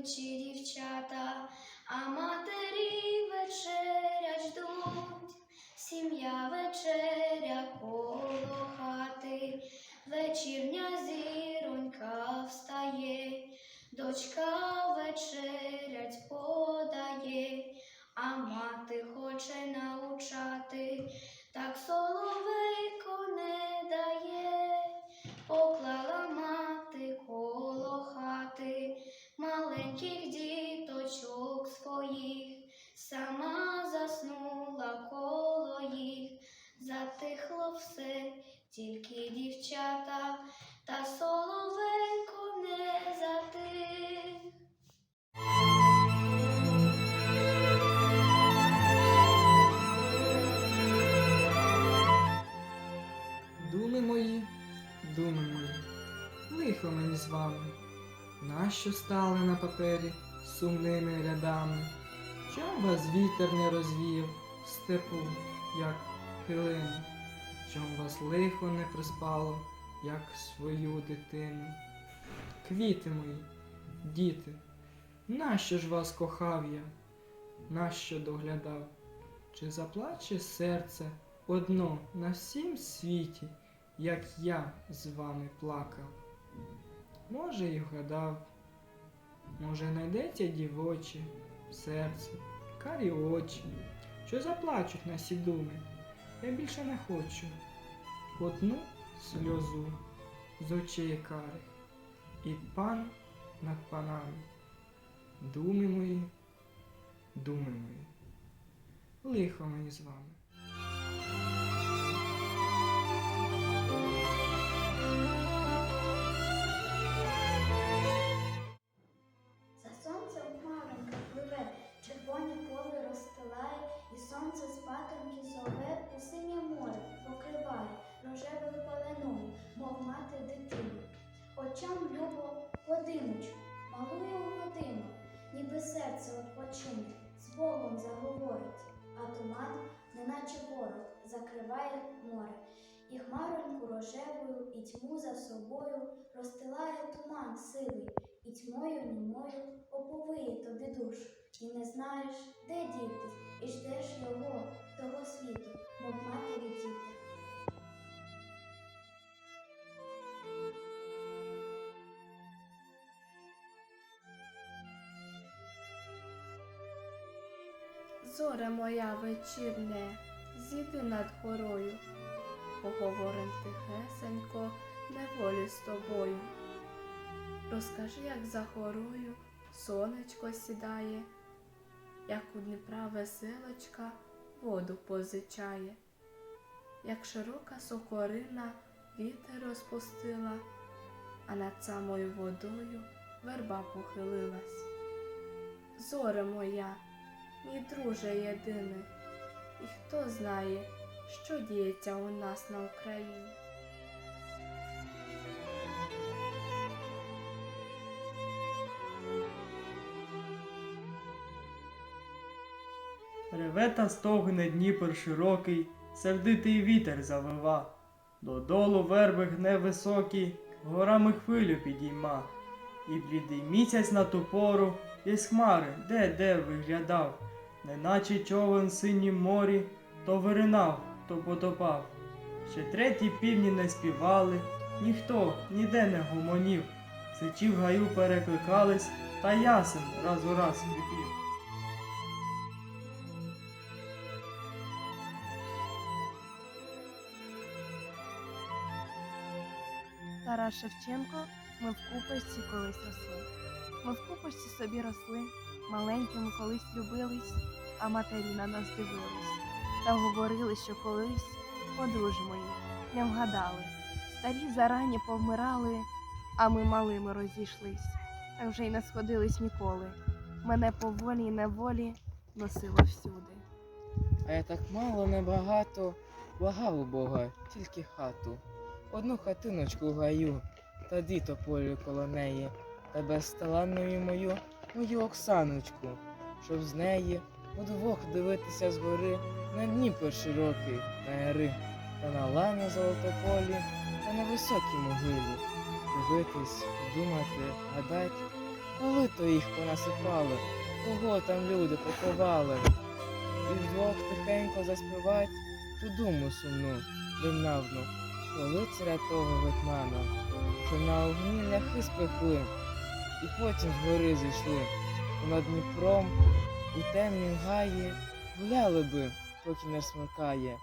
ідучі дівчата, а нащо стали на папері сумними рядами? Чом вас вітер не розвіяв в степу, як хилину? Чом вас лихо не приспало, як свою дитину? Квіти мої, діти, нащо ж вас кохав я, нащо доглядав? Чи заплаче серце одно на всім світі, як я з вами плакав? Може, й вгадав, може, найдеться дівоче серце, карі очі, що заплачуть на сі думи. Я більше не хочу одну сльозу з очей карих і пан над панами. Думи мої, думи мої, лихо мені з вами. Рожевою пеленою, мов мати дитину. Очам любо подимочку, малує у годину, ніби серце odpoчине, з Богом заговорить, а туман, неначе ворог, закриває море. І хмароньку рожевою, і тьму за собою розстилає туман сивий, і тьмою німою оповиє тобі душу, і не знаєш, де дітись, і ждеш його, того світу, мов матері діти. Зоре моя вечірне, зійди над горою, поговорим тихесенько, неволі з тобою. Розкажи, як за горою сонечко сідає, як у Дніпра веселочка воду позичає, як широка сокорина вітер розпустила, а над самою водою верба похилилась. Зоре моя, мій друже єдиний, і хто знає, що діється у нас на Україні. Реве та стогне Дніпр широкий, сердитий вітер завива. Додолу верби гне високий, горами хвилю підійма. І блідий місяць на ту пору із хмари де де виглядав, неначе човен синім морі, то виринав, то потопав. Ще треті півні не співали, ніхто ніде не гомонів. Сичі в гаю перекликались, та ясен раз у раз хрипів. Тарас Шевченко, ми в купочці колись росли. Ми в купочці собі росли, маленькими колись любились, а матері на нас дивились. Та говорили, що колись подружимо їх, не вгадали. Старі зарані повмирали, а ми малими розійшлись, та вже й не сходились ніколи. Мене поволі й неволі носило всюди. А я так мало небагато, благав у Бога, тільки хату. Одну хатиночку гаю, та діто полю коло неї, та безталанною мою, мою Оксаночку, щоб з неї удвох дивитися згори на Дніпр широкий, на яри, та на лані золотополі, та на високій могилі, дивитись, думати, гадать, Коли то їх понасипали, кого там люди поховали? І вдвох тихенько заспівать ту думу сумну, дивнавну, про лицаря того гетьмана, що на огні ляхи спекли, і потім з гори зійшли, понад Дніпром у темнім гаї гуляли би, поки не смеркає,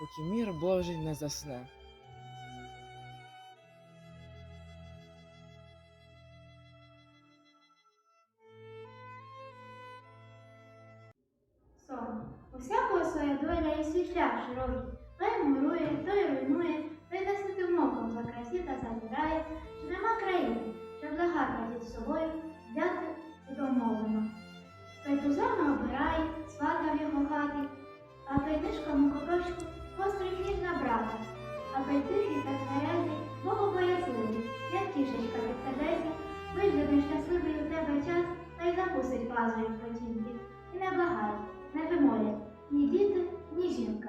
поки мір Божий не засне. Усякого своя доля і свій шлях широкий. Той мурує, той руйнує, той десятим оком за красі та забирає, що нема країни, щоб загарбати з собою, взяти домовлено. Той тузами обирає, свата в його хаті, а той нишком гострий ніж на брата, а тихий та тверезий, богобоязливий, як кішечка підкрадеться, виживе щасливий у тебе час, та й запустить пазурі в потінки. І не благає, не вимолять ні діти, ні жінка.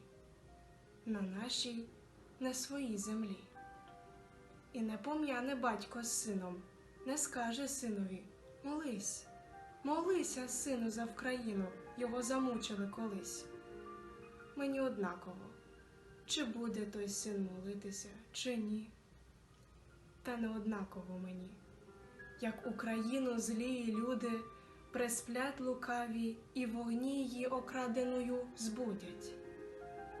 на нашій не своїй землі. І не пом'яне батько з сином, не скаже синові молись, молися, сину, за Вкраїну, його замучили колись. Мені однаково, чи буде той син молитися, чи ні. Та не однаково мені, як Україну злії люди пресплять лукаві і вогні її окраденою збудять.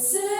Заплаче